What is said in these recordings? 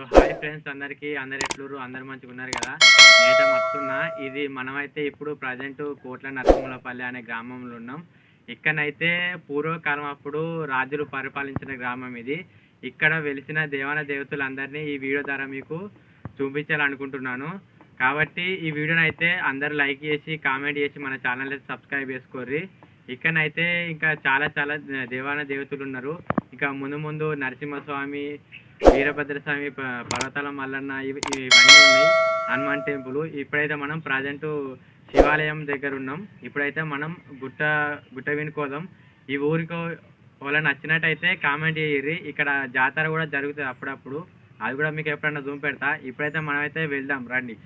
So hi friends అందరికీ. అందరు ఎట్లురు అందరు మంచిగా ఉన్నారు కదా? నేనైతే వస్తున్నా ఇది మనమైతే ఇప్పుడు ప్రజెంట్ కోట్ల నరసింహులపల్లి అనే గ్రామంలో ఉన్నాం. ఇక్కడనైతే పూర్వకాలం అప్పుడు రాజులు పరిపాలించిన గ్రామం ఇది. ఇక్కడ వెలిసిన దేవాన దేవతలందరినీ ఈ వీడియో ద్వారా మీకు చూపించాలనుకుంటున్నాను. కాబట్టి ఈ వీడియోని అయితే అందరు లైక్ చేసి కామెంట్ చేసి మన ఛానల్ అయితే సబ్స్క్రైబ్ చేసుకోర్రి. ఇక్కడనైతే ఇంకా చాలా చాలా దేవాన దేవతలు ఉన్నారు. ఇంకా ముందు ముందు నరసింహస్వామి వీరభద్రస్వామి ప- పర్వతాల మల్లన్న ఇవి ఇవన్నీ ఉన్నాయి. హనుమాన్ టెంపుల్. ఇప్పుడైతే మనం ప్రజెంట్ శివాలయం దగ్గర ఉన్నాం. ఇప్పుడైతే మనం గుట్ట గుట్ట వినుకోదాం. ఈ ఊరికి వాళ్ళని నచ్చినట్టయితే కామెంట్ చేయరు ఇక్కడ జాతర కూడా జరుగుతుంది అప్పుడప్పుడు. అది కూడా మీకు ఎప్పుడన్నా జూమ్ పెడతా. ఇప్పుడైతే మనమైతే వెళ్దాం. రండి.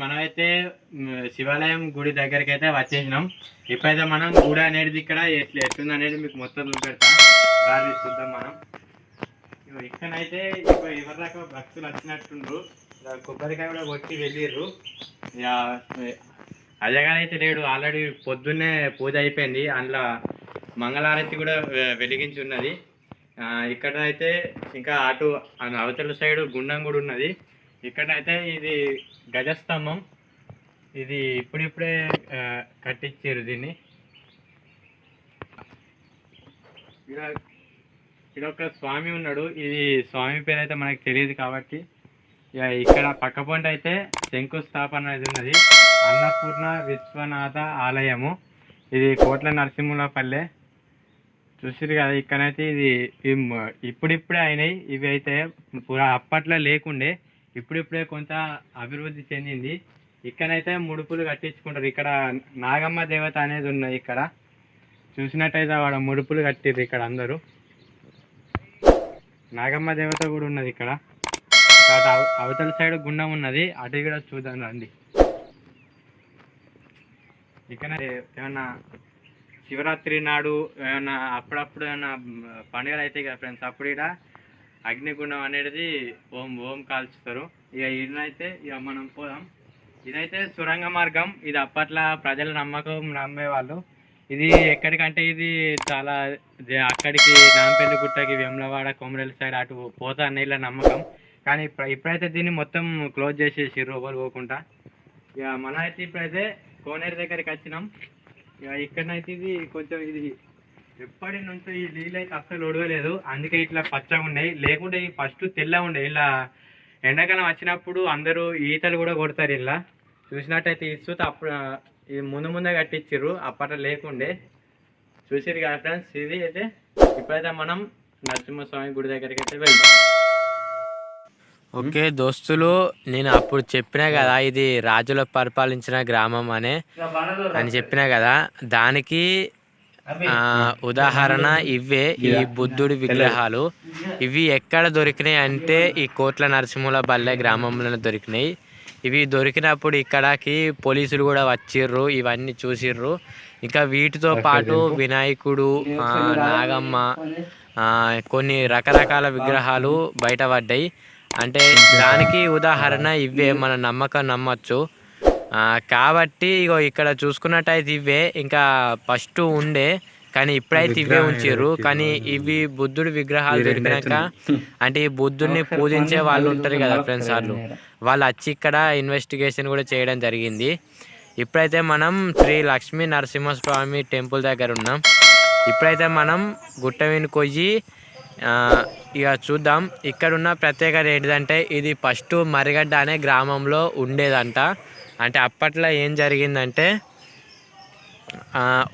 మనమైతే శివాలయం గుడి దగ్గరికి అయితే వచ్చేసినాం. ఇప్పుడైతే మనం గుడి అనేది ఇక్కడ ఎట్లా ఎట్లుంది అనేది మీకు మొత్తం చూపెడతాం. దాన్ని చూద్దాం మనం. ఇక్కడైతే ఇప్పుడు ఎవరి దాకా భక్తులు వచ్చినట్టుండ్రు. కొబ్బరికాయ కూడా కొట్టి వెళ్ళిర్రు. ఇక అయితే లేడు. ఆల్రెడీ పొద్దున్నే పూజ అయిపోయింది. అందులో మంగళారతి కూడా వెలిగించి ఉన్నది. ఇక్కడ అయితే ఇంకా అటు అటు అవతల సైడ్ గుండం కూడా ఉన్నది. ఇక్కడైతే ఇది గజస్తంభం. ఇది ఇప్పుడిప్పుడే కట్టించారు దీన్ని. ఇక్కడ ఒక స్వామి ఉన్నాడు. ఇది స్వామి పేరు అయితే మనకు తెలియదు కాబట్టి ఇక ఇక్కడ పక్క పొంట అయితే శంకుస్థాపన అనేది ఉన్నది. అన్నపూర్ణ విశ్వనాథ ఆలయము. ఇది కోట్ల నరసింహులపల్లె. చూసిరు కదా ఇక్కడైతే ఇది ఇప్పుడిప్పుడే అయినాయి. ఇవి అయితే అప్పట్లో లేకుండే. ఇప్పుడిప్పుడే కొంత అభివృద్ధి చెందింది. ఇక్కడైతే ముడుపులు కట్టించుకుంటారు. ఇక్కడ నాగమ్మ దేవత అనేది ఉన్నది ఇక్కడ. చూసినట్టయితే వాడ ముడుపులు కట్టిర్రు ఇక్కడ అందరూ. నాగమ్మ దేవత కూడా ఉన్నది ఇక్కడ. అవతల సైడ్ గుండం ఉన్నది. అటు కూడా చూద్దాం రండి. ఇక్కడ ఏమన్నా శివరాత్రి నాడు ఏమన్నా అప్పుడప్పుడు ఏమన్నా పండుగలు అయితే కదా ఫ్రెండ్స్ అప్పుడు ఇక్కడ అగ్నిగుండం అనేది ఓం ఓం కాల్చుతారు. ఇక ఇదైతే ఇక మనం పోదాం. ఇదైతే సురంగ మార్గం. ఇది అప్పట్లో ప్రజల నమ్మకం నమ్మేవాళ్ళు. ఇది ఎక్కడికంటే ఇది చాలా అక్కడికి నాంపల్లి గుట్టకి వెమ్లవాడ కొమరేల సైడ్ అటు పోతా నీళ్ళ నమ్మకం. కానీ ఇప్పుడు ఇప్పుడైతే దీన్ని మొత్తం క్లోజ్ చేసేసి ఎవరు పోకుండా. ఇక మన అయితే ఇప్పుడైతే కోనేరు దగ్గరికి వచ్చినాం. ఇక ఇక్కడనైతే ఇది కొంచెం ఇది ఎప్పటి నుంచో ఈ నీళ్ళు అయితే అస్సలు ఒడవలేదు అందుకే ఇట్లా పచ్చగా ఉన్నాయి లేకుంటే ఈ ఫస్ట్ తెల్ల ఉండే. ఇలా ఎండాకాలం వచ్చినప్పుడు అందరూ ఈతలు కూడా కొడతారు ఇలా. చూసినట్టయితే ఇసుత అప్పుడు ముందు ముందే కట్టించారు అప్పట్లో లేకుండే. చూసిరు కదా ఫ్రెండ్స్ ఇది అయితే ఇప్పుడైతే మనం నరసింహస్వామి గుడి దగ్గరికి అయితే వెళ్దాం. ఓకే దోస్తులు నేను అప్పుడు చెప్పినా కదా ఇది రాజుల పరిపాలించిన గ్రామం అనే అని చెప్పినా కదా దానికి ఉదాహరణ ఇవే ఈ బుద్ధుడి విగ్రహాలు. ఇవి ఎక్కడ దొరికినాయి అంటే ఈ కోట్ల నరసింహుల బల్లె గ్రామంలో దొరికినాయి. ఇవి దొరికినప్పుడు ఇక్కడకి పోలీసులు కూడా వచ్చిర్రు ఇవన్నీ చూసిర్రు. ఇంకా వీటితో పాటు వినాయకుడు నాగమ్మ కొన్ని రకరకాల విగ్రహాలు బయటపడ్డాయి అంటే దానికి ఉదాహరణ ఇవే మన నమ్మకం నమ్మచ్చు. కాబట్టి ఇగో ఇక్కడ చూసుకున్నట్టయితే ఇవే. ఇంకా ఫస్ట్ ఉండే కానీ ఇప్పుడైతే ఇవే ఉంచారు కానీ ఇవి బుద్ధుడి విగ్రహాలు దొరికినాక అంటే ఈ బుద్ధుడిని పూజించే వాళ్ళు ఉంటారు కదా ఫ్రెండ్స్ వాళ్ళు. వాళ్ళు వచ్చి ఇక్కడ ఇన్వెస్టిగేషన్ కూడా చేయడం జరిగింది. ఇప్పుడైతే మనం శ్రీ లక్ష్మీ నరసింహస్వామి టెంపుల్ దగ్గర ఉన్నాం. ఇప్పుడైతే మనం గుట్ట కొయ్యి ఆ, ఇక చూద్దాం. ఇక్కడ ఉన్న ప్రత్యేకత ఏంటిదంటే ఇది ఫస్ట్ మరిగడ్డ అనే గ్రామంలో ఉండేదంట. అంటే అప్పట్లో ఏం జరిగిందంటే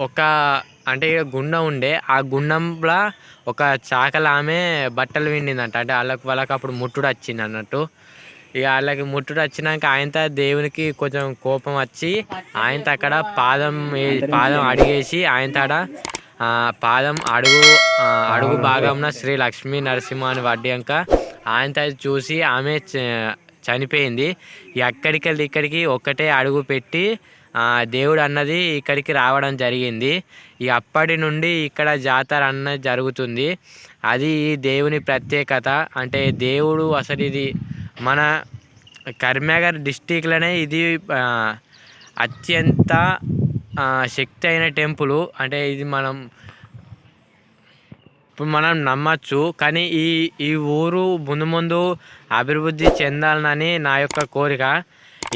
ఒక అంటే ఇక గుండం ఉండే ఆ గుండంలో ఒక చాకల ఆమె బట్టలు విండిందంట. అంటే వాళ్ళకి వాళ్ళకి అప్పుడు ముట్టుడు వచ్చింది అన్నట్టు. ఇక వాళ్ళకి ముట్టుడు వచ్చినాక ఆయనతో దేవునికి కొంచెం కోపం వచ్చి ఆయనతో అక్కడ పాదం పాదం అడిగేసి ఆయన ఆడ పాదం అడుగు అడుగు భాగంన శ్రీ లక్ష్మీ నరసింహ అని వడ్డాక ఆయనతో చూసి ఆమె చనిపోయింది. ఎక్కడికి వెళ్ళి ఇక్కడికి ఒక్కటే అడుగు పెట్టి దేవుడు అన్నది ఇక్కడికి రావడం జరిగింది. ఈ అప్పటి నుండి ఇక్కడ జాతర అన్నది జరుగుతుంది. అది ఈ దేవుని ప్రత్యేకత. అంటే దేవుడు అసలు ఇది మన కరీంనగర్ డిస్టిక్లోనే ఇది అత్యంత శక్తి అయిన టెంపుల్. అంటే ఇది మనం ఇప్పుడు మనం నమ్మచ్చు కానీ ఈ ఈ ఊరు ముందు ముందు అభివృద్ధి చెందాలని నా యొక్క కోరిక.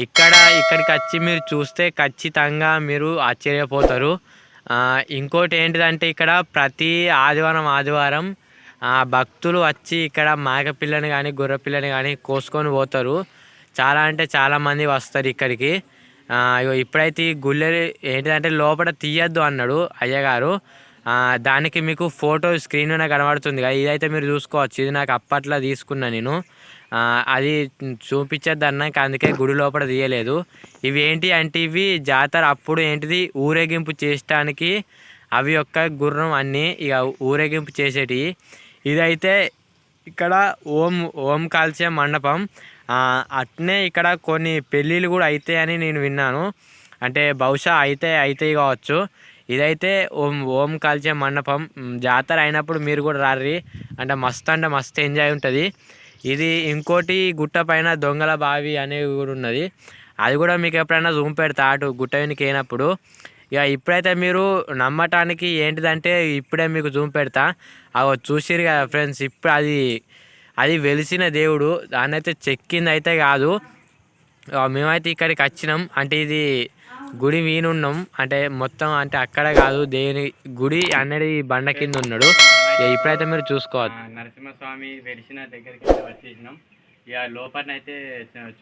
ఇక్కడ ఇక్కడికి వచ్చి మీరు చూస్తే ఖచ్చితంగా మీరు ఆశ్చర్యపోతారు. ఇంకోటి ఏంటిదంటే ఇక్కడ ప్రతి ఆదివారం ఆదివారం భక్తులు వచ్చి ఇక్కడ మేకపిల్లని కానీ గొర్రెపిల్లని కానీ కోసుకొని పోతారు. చాలా అంటే చాలామంది వస్తారు ఇక్కడికి. ఇగో ఇప్పుడైతే ఈ గుళ్ళె ఏంటిదంటే లోపల తీయద్దు అన్నాడు అయ్యగారు. దానికి మీకు ఫోటో స్క్రీన్ మీద కనబడుతుంది కదా ఇదైతే మీరు చూసుకోవచ్చు. ఇది నాకు అప్పట్లో తీసుకున్నా నేను. అది చూపించేది అన్నాక అందుకే గుడి లోపల తీయలేదు. ఇవి ఏంటి అంటే ఇవి జాతర అప్పుడు ఏంటిది ఊరేగింపు చేయడానికి అవి యొక్క గుర్రం అన్నీ ఇక ఊరేగింపు చేసేటివి ఇదైతే ఇక్కడ ఓం ఓం కాల్చే మండపం. అట్నే ఇక్కడ కొన్ని పెళ్ళిళ్ళు కూడా అవుతాయని నేను విన్నాను. అంటే బహుశా అయితే అవుతాయి కావచ్చు. ఇదైతే ఓం ఓం కాల్చే మండపం. జాతర అయినప్పుడు మీరు కూడా రారి అంటే మస్తు అంటే మస్తు ఎంజాయ్ ఉంటుంది. ఇది ఇంకోటి గుట్ట పైన దొంగల బావి అనేవి కూడా ఉన్నది. అది కూడా మీకు ఎప్పుడైనా జూమ్ పెడతా అటు గుట్ట వెనుక అయినప్పుడు. ఇక ఇప్పుడైతే మీరు నమ్మటానికి ఏంటిదంటే ఇప్పుడే మీకు జూమ్ పెడతా. అవి చూసిరు కదా ఫ్రెండ్స్ ఇప్పుడు అది అది వెలిసిన దేవుడు. దాన్ని అయితే చెక్కింది అయితే కాదు మేమైతే ఇక్కడికి వచ్చినాం. అంటే ఇది గుడి మీనున్నాం అంటే మొత్తం అంటే అక్కడ కాదు దేని గుడి అనేది బండ కింద ఉన్నాడు. ఇక ఇప్పుడైతే మీరు చూసుకోవచ్చు నరసింహస్వామి వెలిసిన దగ్గరికి వచ్చేసినాం. ఇక లోపలనైతే చ-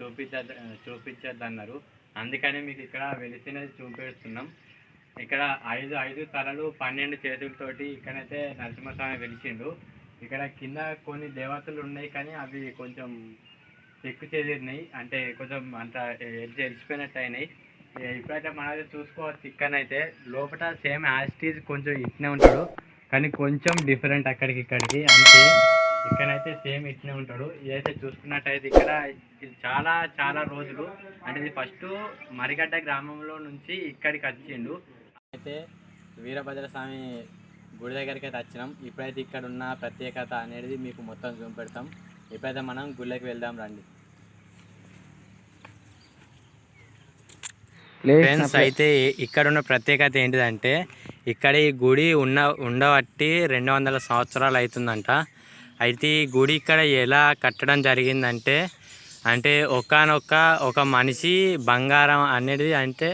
చూపించద్దు అన్నారు అందుకని మీకు ఇక్కడ వెలిసినది చూపిస్తున్నాం. ఇక్కడ ఐదు ఐదు తలలు పన్నెండు చేతులతోటి ఇక్కడైతే నరసింహస్వామి వెలిచిండు ఇక్కడ కింద కొన్ని దేవతలు ఉన్నాయి కానీ అవి కొంచెం చెక్కు చెదిరినాయి. అంటే కొంచెం అంత ఎలిసి ఎలిసిపోయినట్టు అయినాయి. ఇప్పుడైతే మనది చూసుకోవచ్చు. ఇక్కడనైతే లోపల సేమ్ యాస్టీజ్ కొంచెం ఇట్నే ఉంటాడు. కానీ కొంచెం డిఫరెంట్ అక్కడికి ఇక్కడికి అంతే. ఇక్కడైతే సేమ్ ఇట్నే ఉంటాడు. ఇదైతే చూసుకున్నట్టయితే ఇక్కడ చాలా చాలా రోజులు. అంటే ఇది ఫస్ట్ మరిగడ్డ గ్రామంలో నుంచి ఇక్కడికి వచ్చిండు. అయితే వీరభద్ర స్వామి గుడి దగ్గరికి అయితే వచ్చినాం. ఇప్పుడైతే ఇక్కడ ఉన్న ప్రత్యేకత అనేది మీకు మొత్తం చూపెడతాం ఇప్పుడైతే మనం గుళ్ళకి వెళ్దాం రండి. ఫ్రెండ్స్ అయితే ఇక్కడ ఉన్న ప్రత్యేకత ఏంటిదంటే ఇక్కడ ఈ గుడి ఉన్న ఉండబట్టి రెండు వందల సంవత్సరాలు అవుతుందంట అయితే ఈ గుడి ఇక్కడ ఎలా కట్టడం జరిగిందంటే అంటే ఒకనొక ఒక మనిషి బంగారం అనేది అంటే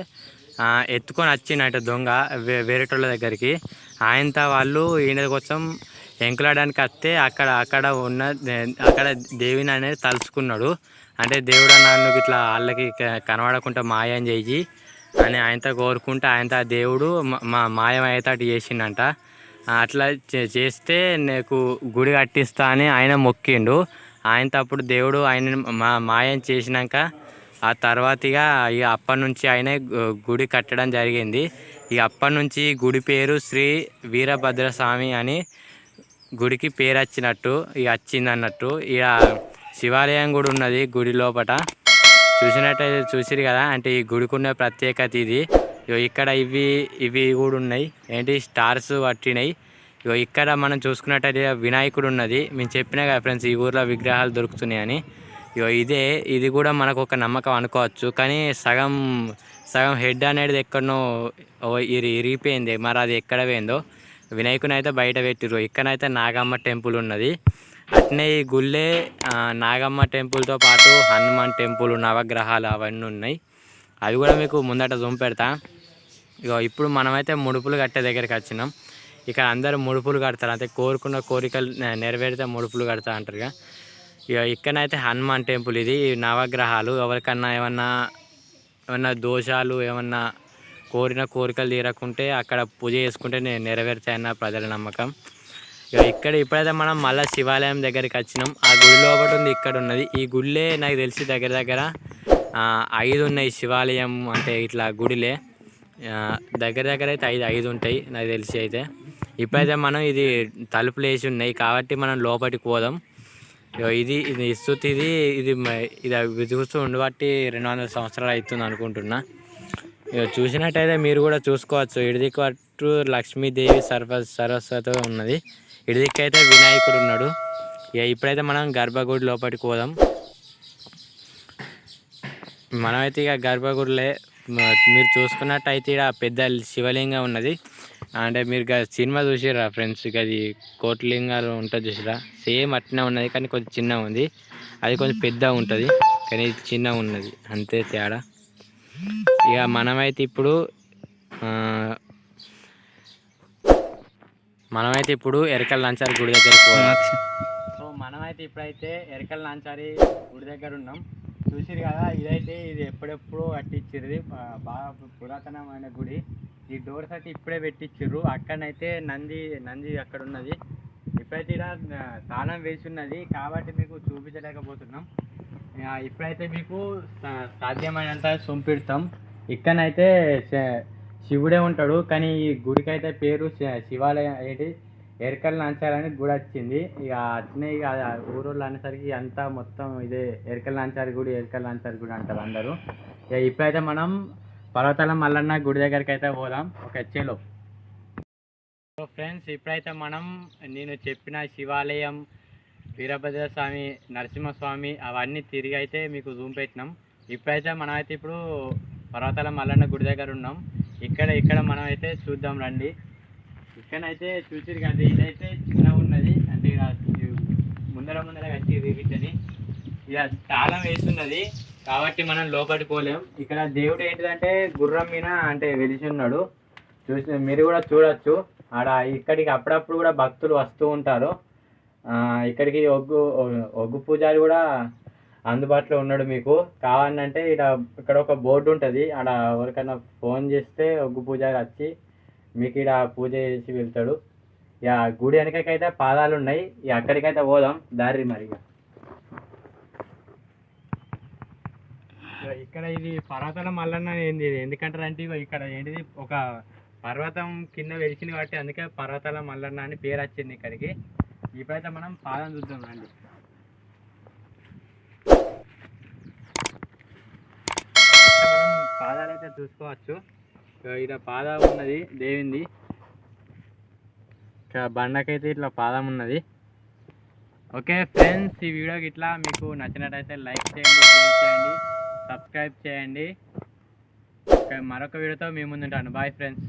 ఎత్తుకొని వచ్చిందంట దొంగ వే- వేరేటోళ్ళ దగ్గరికి. ఆయనతో వాళ్ళు ఈయన కోసం ఎంకులాడడానికి వస్తే అక్కడ అక్కడ ఉన్న అక్కడ దేవిని అనేది తలుచుకున్నాడు. అంటే దేవుడు నన్ను ఇట్లా వాళ్ళకి కనబడకుండా మాయం చేయి అని ఆయనతో కోరుకుంటే ఆయనతో ఆ దేవుడు మా- మాయం అయ్యేటట్టు అటు చేసిండంట. అట్లా చే- చేస్తే నీకు గుడి కట్టిస్తా అని ఆయన మొక్కిండు. ఆయనతో అప్పుడు దేవుడు ఆయన మా మాయం చేసినాక ఆ తర్వాత ఇక అప్పటి నుంచి ఆయన గుడి కట్టడం జరిగింది. ఇక అప్పటి నుంచి గుడి పేరు శ్రీ వీరభద్ర స్వామి అని గుడికి పేరు వచ్చినట్టు ఇక వచ్చింది అన్నట్టు. ఇక శివాలయం కూడా ఉన్నది గుడి లోపట. చూసినట్టయితే చూసిరు కదా అంటే ఈ గుడికి ఉన్న ప్రత్యేకత ఇది. ఇగో ఇక్కడ ఇవి ఇవి కూడా ఉన్నాయి. ఏంటి? స్టార్స్ పట్టినాయి. ఇగో ఇక్కడ మనం చూసుకున్నట్టయితే వినాయకుడు ఉన్నది. మేము చెప్పినా కదా ఫ్రెండ్స్ ఈ ఊర్లో విగ్రహాలు దొరుకుతున్నాయని. ఇగో ఇదే ఇది కూడా మనకు ఒక నమ్మకం అనుకోవచ్చు. కానీ సగం సగం హెడ్ అనేది ఎక్కడనో ఓ ఇరిగిపోయింది. మరి అది ఎక్కడ పోయిందో. వినాయకుని అయితే బయట పెట్టిర్రు. ఇక్కడైతే నాగమ్మ టెంపుల్ ఉన్నది. అట్నే ఈ గుళ్ళే నాగమ్మ టెంపుల్తో పాటు హనుమాన్ టెంపుల్ నవగ్రహాలు అవన్నీ ఉన్నాయి. అవి కూడా మీకు ముందట జూమ్ పెడతా. ఇక ఇప్పుడు మనమైతే ముడుపులు కట్టే దగ్గరికి వచ్చినాం. ఇక్కడ అందరూ ముడుపులు కడతారు. అంటే కోరుకున్న కోరికలు నెరవేరితే ముడుపులు కడతా అంటారు ఇక ఇక ఇక్కడనైతే హనుమాన్ టెంపుల్ ఇది. ఈ నవగ్రహాలు ఎవరికన్నా ఏమన్నా ఏమన్నా దోషాలు ఏమన్నా కోరిన కోరికలు తీరకుంటే అక్కడ పూజ చేసుకుంటే నె- నెరవేరుతాయన్న ప్రజల నమ్మకం. ఇక ఇక్కడ ఇప్పుడైతే మనం మళ్ళీ శివాలయం దగ్గరికి వచ్చినాం. ఆ గుడి ఒకటి ఉంది ఇక్కడ ఉన్నది. ఈ గుళ్ళే నాకు తెలిసి దగ్గర దగ్గర ఐదు ఉన్నాయి శివాలయం అంటే ఇట్లా గుడిలే. దగ్గర దగ్గర అయితే ఐదు ఐదు ఉంటాయి నాకు తెలిసి అయితే. ఇప్పుడైతే మనం ఇది తలుపులు వేసి ఉన్నాయి కాబట్టి మనం లోపలికి పోదాం. ఇగో ఇది ఇది ఇస్తుంది ఇది ఇది ఇది చూస్తూ ఉండబట్టి రెండు వందల సంవత్సరాలు అవుతుంది అనుకుంటున్నా. ఇక చూసినట్టయితే మీరు కూడా చూసుకోవచ్చు. ఇడిదికి అటు లక్ష్మీదేవి సర్వ సరస్వతి ఉన్నది. ఇడిదికి అయితే వినాయకుడు ఉన్నాడు. ఇక ఇప్పుడైతే మనం గర్భగుడి లోపలికి పోదాం. మనమైతే ఇక గర్భగుడిలే మీరు చూసుకున్నట్టయితే ఇక్కడ పెద్ద శివలింగం ఉన్నది. అంటే మీరు సినిమా చూసిరా ఫ్రెండ్స్? ఇక అది కోట్లింగాలు ఉంటుంది చూసిరా సేమ్ అట్నే ఉన్నది కానీ కొంచెం చిన్నగా ఉంది. అది కొంచెం పెద్దగా ఉంటుంది కానీ చిన్నగా ఉన్నది. అంతే తేడా. ఇక మనమైతే ఇప్పుడు మనమైతే ఇప్పుడు ఎరకల్ లంచారి గుడి దగ్గర సో మనమైతే ఇప్పుడైతే ఎరకల్ లాంచారి గుడి దగ్గర ఉన్నాం. చూసిరు కదా ఇదైతే ఇది ఎప్పుడెప్పుడు కట్టించిర్రు. బాగా పురాతనమైన గుడి. ఈ డోర్స్ అయితే ఇప్పుడే పెట్టించిర్రు. అక్కడనైతే నంది నంది అక్కడ ఉన్నది. ఇప్పుడైతే ఇక్కడ తాళం వేసి ఉన్నది. కాబట్టి మీకు చూపించలేకపోతున్నాం. ఇప్పుడైతే మీకు సాధ్యమైనంత సొంపిడతాం ఇక్కడనైతే శివుడే ఉంటాడు కానీ ఈ గుడికి అయితే పేరు శివాలయం ఏంటి ఎరకల్ నాంచారని గుడి వచ్చింది. ఇక అట్నే ఇక ఊరోళ్ళు అనేసరికి అంతా మొత్తం ఇదే ఎరకల్ నాంచారి గుడి ఎరకల్ నాంచారి గుడి అంటారు అందరూ. ఇక ఇప్పుడైతే మనం పర్వతాల మల్లన్న గుడి దగ్గరికి అయితే పోదాం. ఒక చెలో సో ఫ్రెండ్స్ ఇప్పుడైతే మనం నేను చెప్పిన శివాలయం వీరభద్ర స్వామి నరసింహస్వామి అవన్నీ తిరిగి అయితే మీకు జూమ్ పెట్టినాం. ఇప్పుడైతే మనమైతే అయితే ఇప్పుడు పర్వతాల మల్లన్న గుడి దగ్గర ఉన్నాం. ఇక్కడ ఇక్కడ మనం అయితే చూద్దాం రండి. ఇక్కడైతే చూసిరు కదా ఇదైతే చిన్నగా ఉన్నది. అంటే ఇక ముందర ముందర కట్టి రీవిచ్చని ఇక తాళం వేస్తున్నది. కాబట్టి మనం లోపలికి పోలేం. ఇక్కడ దేవుడు ఏంటిదంటే గుర్రం మీద అంటే వెలిసి ఉన్నాడు. చూసి మీరు కూడా చూడొచ్చు. ఆడ ఇక్కడికి అప్పుడప్పుడు కూడా భక్తులు వస్తూ ఉంటారు. ఇక్కడికి ఒగ్గు ఒగ్గు పూజారి కూడా అందుబాటులో ఉన్నాడు మీకు. కావాలంటే ఇక్కడ ఇక్కడ ఒక బోర్డు ఉంటుంది. ఆడ ఎవరికైనా ఫోన్ చేస్తే ఒగ్గు పూజారి వచ్చి మీకు ఇక్కడ పూజ చేసి వెళ్తాడు. ఇక గుడి వెనకకైతే పాదాలు ఉన్నాయి. ఇక అక్కడికైతే పోదాం. దారి మరి ఇక్కడ ఇది పర్వతాల మల్లన్న ఏంది? ఎందుకంటారు అంటే ఇక్కడ ఏంటిది? ఒక పర్వతం కింద వెలిసింది కాబట్టి అందుకే పర్వతాల మల్లన్న అని పేరు వచ్చింది ఇక్కడికి. ఇప్పుడైతే మనం పాదం చూద్దాం రండి. మనం పాదాలు అయితే చూసుకోవచ్చు. ఇక్కడ పాదం ఉన్నది దేవింది. ఇక్కడ బండకైతే ఇట్లా పాదం ఉన్నది. ఓకే ఫ్రెండ్స్ ఈ వీడియోకి ఇట్లా మీకు నచ్చినట్టయితే లైక్ చేయండి షేర్ చేయండి సబ్స్క్రైబ్ చేయండి. మరొక వీడియోతో మీ ముందుంటాను. Bye friends.